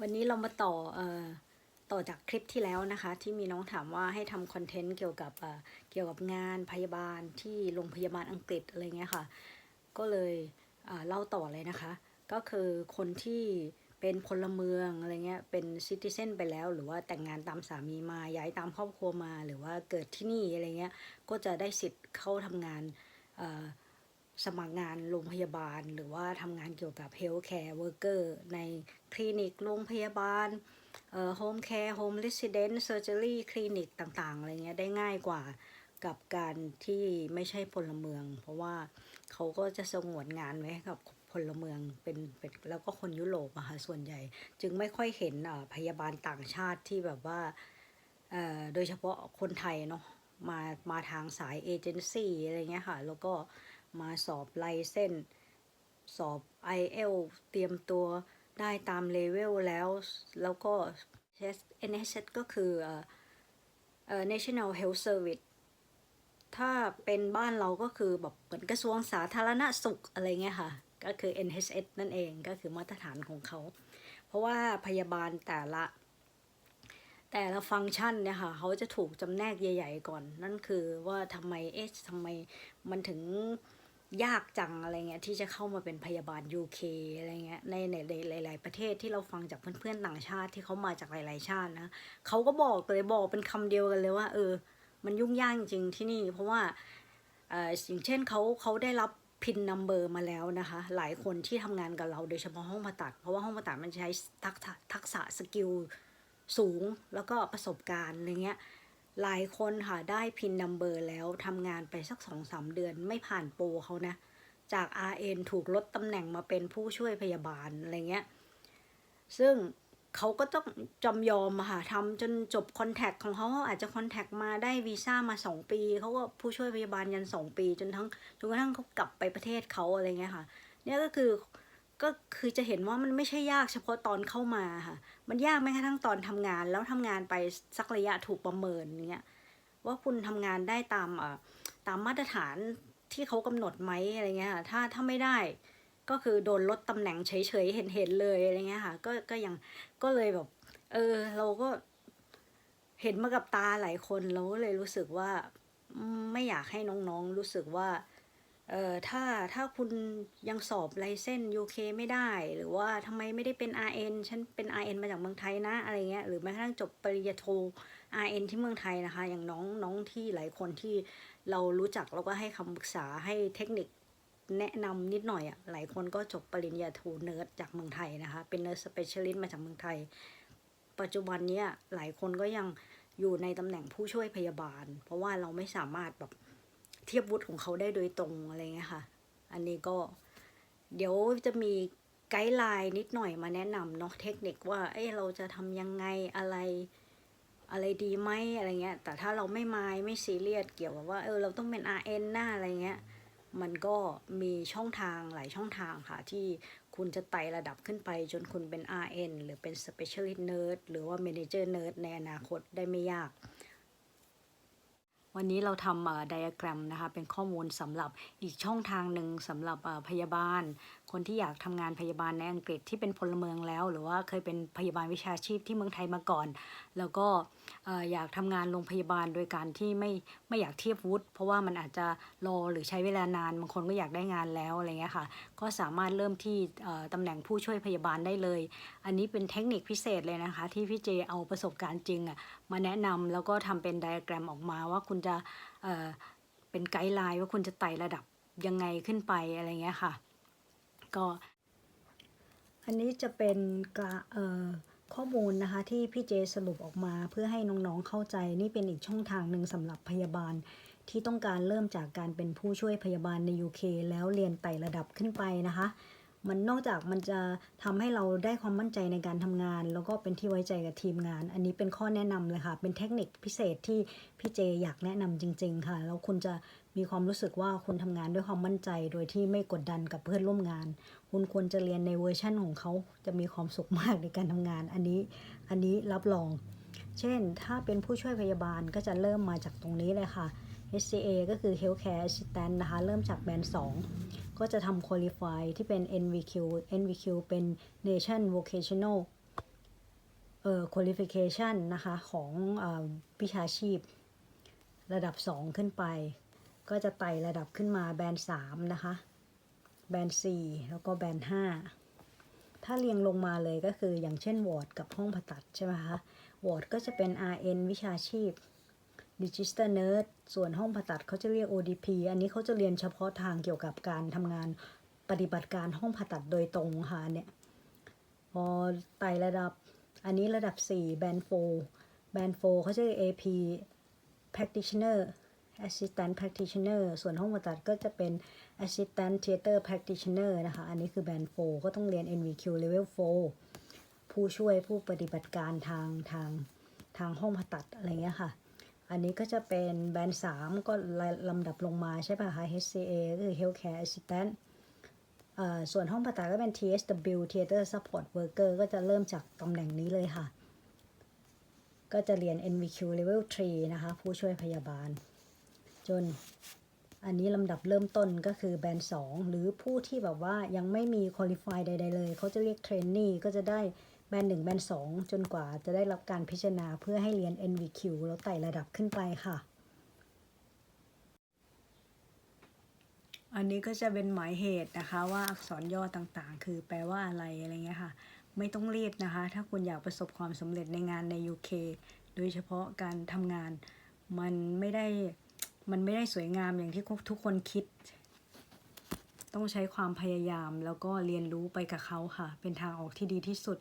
วันนี้เรามาต่อเอ่อต่อจากคลิปที่แล้วนะคะ ที่มีน้องถามว่าให้ทำคอนเทนต์เกี่ยวกับเอ่อเกี่ยวกับงานพยาบาลที่โรงพยาบาลอังกฤษอะไรเงี้ยค่ะ ก็เลยเอ่อเล่าต่อเลยนะคะ ก็คือคนที่เป็นพลเมืองอะไรเงี้ยเป็นซิติเซนไปแล้ว หรือว่าแต่งงานตามสามีมาย้ายตามครอบครัวมา หรือว่าเกิดที่นี่อะไรเงี้ยก็จะได้สิทธิ์เข้าทำงานเอ่อ สมัครงานโรงพยาบาล หรือว่าทำงานเกี่ยวกับ healthcare worker ในคลินิกโรงพยาบาลเอ่อ home care home resident surgery คลินิกต่างๆอะไรเงี้ยได้ง่ายกว่ากับการที่ไม่ใช่พลเมือง เพราะว่าเขาก็จะสงวนงานไว้ให้กับพลเมืองเป็นเป็นแล้วก็คนยุโรปอะค่ะส่วนใหญ่ จึงไม่ค่อยเห็นพยาบาลต่างชาติที่แบบว่าโดยเฉพาะคนไทยเนาะมามาทางสายเอเจนซี่อะไรเงี้ยค่ะ แล้วก็ มาสอบไลเส้น สอบ i อ l เตรียมตัวได้ตามเลเวลแล้ว แล้วก็ NHS ก็คือเอ่อเอ่อ National Health Service ถ้าเป็นบ้านเราก็คือแบบเหมือนกระทรวงสาธารณสุขอะไรเงี้ยค่ะ ก็คือ NHS นั่นเองก็คือมาตรฐานของเขา เพราะว่าพยาบาลแต่ละ แต่ละฟังก์ชันเนี่ยค่ะเขาจะถูกจำแนกใหญ่ ๆ ก่อน นั่นคือว่าทำไมเอ๊ะทำไมมันถึง ยากจังอะไรเงี้ยที่จะเข้ามาเป็นพยาบาล UK อะไรเงี้ยในในในหลาย ๆ ประเทศที่เราฟังจากเพื่อน ๆ ต่างชาติที่เขามาจากหลาย ๆ ชาตินะเขาก็บอกเลยบอกเป็นคำเดียวกันเลยว่า เออ มันยุ่งยากจริงๆที่นี่ เพราะว่าเอ่ออย่างเช่นเขาเขาได้รับพินนัมเบอร์มาแล้วนะคะ หลายคนที่ทำงานกับเราโดยเฉพาะห้องผ่าตัด เพราะว่าห้องผ่าตัดมันใช้ทักษะทักษะสกิลสูงแล้วก็ประสบการณ์อะไรเงี้ย หลายคนค่ะได้พินนัมเบอร์แล้วทำงานไปสักสองสามเดือนไม่ผ่านโปรเขานะ จาก RN ถูกลดตำแหน่งมาเป็นผู้ช่วยพยาบาลอะไรเงี้ย ซึ่งเขาก็ต้องจำยอมค่ะทำจนจบคอนแทคของเขาเขาอาจจะคอนแทคมาได้วีซ่ามาสองปี เขาก็ผู้ช่วยพยาบาลยันสองปี จนทั้งจนกระทั่งเขากลับไปประเทศเขาอะไรเงี้ยค่ะ เนี่ยก็คือ ก็คือจะเห็นว่ามันไม่ใช่ยากเฉพาะตอนเข้ามาค่ะ มันยากแม้กระทั่งตอนทำงานแล้วทำงานไปสักระยะถูกประเมินเงี้ยว่าคุณทำงานได้ตามเอ่อตามมาตรฐานที่เขากำหนดไหมอะไรเงี้ยค่ะถ้าถ้าไม่ได้ก็คือโดนลดตำแหน่งเฉยๆเห็นๆเลยอะไรเงี้ยค่ะ ก็ก็ยังก็เลยแบบ เออ เราก็เห็นมากับตาหลายคนเราก็เลยรู้สึกว่าไม่อยากให้น้องๆรู้สึกว่า เอ่อถ้าถ้าคุณยังสอบไลเซน UK ไม่ได้ หรือว่าทำไมไม่ได้เป็น RN ฉันเป็น RN มาจากเมืองไทยนะอะไรเงี้ยหรือแม้กระทั่งจบปริญญาโท RN ที่เมืองไทยนะคะ อย่างน้องน้องที่หลายคนที่เรารู้จักแล้วก็ให้คำปรึกษาให้เทคนิคแนะนำนิดหน่อยอะ่ะหลายคนก็จบปริญญาโทเนิร์ดจากเมืองไทยนะคะ เป็นเนิร์ดสเปเชียลิสต์มาจากเมืองไทย ปัจจุบันเนี้ยหลายคนก็ยังอยู่ในตำแหน่งผู้ช่วยพยาบาล เพราะว่าเราไม่สามารถแบบ เทียบวุฒิของเขาได้โดยตรงอะไรเงี้ยค่ะ อันนี้ก็เดี๋ยวจะมีไกด์ไลน์นิดหน่อยมาแนะนำเนาะเทคนิคว่า เอ้เราจะทำยังไงอะไรอะไรดีไหมอะไรเงี้ย แต่ถ้าเราไม่มายไม่ซีเรียสเกี่ยวกับว่าเออเราต้องเป็น RN หน้าอะไรเงี้ย มันก็มีช่องทางหลายช่องทางค่ะ ที่คุณจะไต่ระดับขึ้นไปจนคุณเป็น RN หรือเป็น Specialist Nurse หรือว่า Manager Nurse ในอนาคตได้ไม่ยาก วันนี้เราทำไดอะแกรมนะคะ เป็นข้อมูลสำหรับอีกช่องทางหนึ่งสำหรับพยาบาล คนที่อยากทำงานพยาบาลในอังกฤษที่เป็นพลเมืองแล้ว หรือว่าเคยเป็นพยาบาลวิชาชีพที่เมืองไทยมาก่อน แล้วก็อยากทำงานโรงพยาบาลโดยการที่ไม่ไม่อยากเทียบวุฒิเพราะว่ามันอาจจะรอหรือใช้เวลานานบางคนก็อยากได้งานแล้วอะไรเงี้ยค่ะ ก็สามารถเริ่มที่ตำแหน่งผู้ช่วยพยาบาลได้เลย อันนี้เป็นเทคนิคพิเศษเลยนะคะ ที่พี่เจเอาประสบการณ์จริงอะมาแนะนำแล้วก็ทำเป็นไดอะแกรมออกมาว่าคุณจะเอ่อเป็นไกด์ไลน์ว่าคุณจะไต่ระดับยังไงขึ้นไปอะไรเงี้ยค่ะ ก็ อันนี้จะเป็นกราเอ่อข้อมูลนะคะที่พี่เจสรุปออกมาเพื่อให้น้องๆเข้าใจนี่เป็นอีกช่องทางหนึ่งสำหรับพยาบาลที่ต้องการเริ่มจากการเป็นผู้ช่วยพยาบาลใน UK แล้วเรียนไต่ระดับขึ้นไปนะคะ มันนอกจากมันจะทำให้เราได้ความมั่นใจในการทำงาน แล้วก็เป็นที่ไว้ใจกับทีมงาน อันนี้เป็นข้อแนะนำเลยค่ะ เป็นเทคนิคพิเศษที่พี่เจอยากแนะนำจริง ๆ ค่ะ แล้วคุณจะมีความรู้สึกว่าคุณทำงานด้วยความมั่นใจ โดยที่ไม่กดดันกับเพื่อนร่วมงาน คุณควรจะเรียนในเวอร์ชั่นของเขาจะมีความสุขมากในการทำงาน อันนี้อันนี้รับรอง เช่น ถ้าเป็นผู้ช่วยพยาบาลก็จะเริ่มมาจากตรงนี้เลยค่ะ HCA ก็คือ Healthcare Assistant นะคะ เริ่มจากแบรนด์2 ก็จะทำ Qualify ที่เป็น NVQ NVQ เป็น Nation Vocational ออ qualification นะคะของอวิชาชีพ ระดับ 2 ขึ้นไป ก็จะไต่ระดับขึ้นมาแบนด์3นะคะ แบนด์4แล้วก็แบนด์5ถ้าเรียงลงมาเลยก็คืออย่างเช่นวอร์ดกับห้องผ่าตัดใช่ไหมคะวอร์ดก็จะเป็น RN วิชาชีพ Register Nurse ส่วนห้องผ่าตัดเขาจะเรียก ODP อันนี้เขาจะเรียนเฉพาะทางเกี่ยวกับการทำงานปฏิบัติการห้องผ่าตัดโดยตรงค่ะเนี่ยพอไต่ระดับ อันนี้ระดับ 4 แบน4แบน4เขาจะเรียก AP practitioner assistant practitioner ส่วนห้องผ่าตัดก็จะเป็น assistant theater practitioner นะคะ อันนี้คือแบน4ก็ต้องเรียน NVQ level 4 ผู้ช่วยผู้ปฏิบัติการทางทางทางห้องผ่าตัดอะไรเงี้ยค่ะ อันนี้ก็จะเป็นแบรนด์ 3 ก็ลำดับลงมาใช่ป่ะคะ HCA ก็คือ healthcare assistant ส่วนห้องผ่าตัดก็เป็น TSW Theater Support Worker ก็จะเริ่มจากตำแหน่งนี้เลยค่ะ ก็จะเรียน NVQ Level 3 นะคะ ผู้ช่วยพยาบาล จนอันนี้ลำดับเริ่มต้นก็คือแบรนด์ 2 หรือผู้ที่แบบว่ายังไม่มี Qualify ใด ๆ เลย เขาจะเรียก Trainee ก็จะได้ แบน1แบน2จนกว่าจะได้รับการพิจารณาเพื่อให้เรียน NVQ แล้วไต่ระดับขึ้นไปค่ะ อันนี้ก็จะเป็นหมายเหตุนะคะว่าอักษรย่อต่างๆ คือแปลว่าอะไรอะไรเงี้ยค่ะ ไม่ต้องรีบนะคะ ถ้าคุณอยากประสบความสำเร็จในงานใน UK โดยเฉพาะการทำงานมันไม่ได้มันไม่ได้สวยงามอย่างที่ทุกคนคิด ต้องใช้ความพยายามแล้วก็เรียนรู้ไปกับเขาค่ะ เป็นทางออกที่ดีที่สุด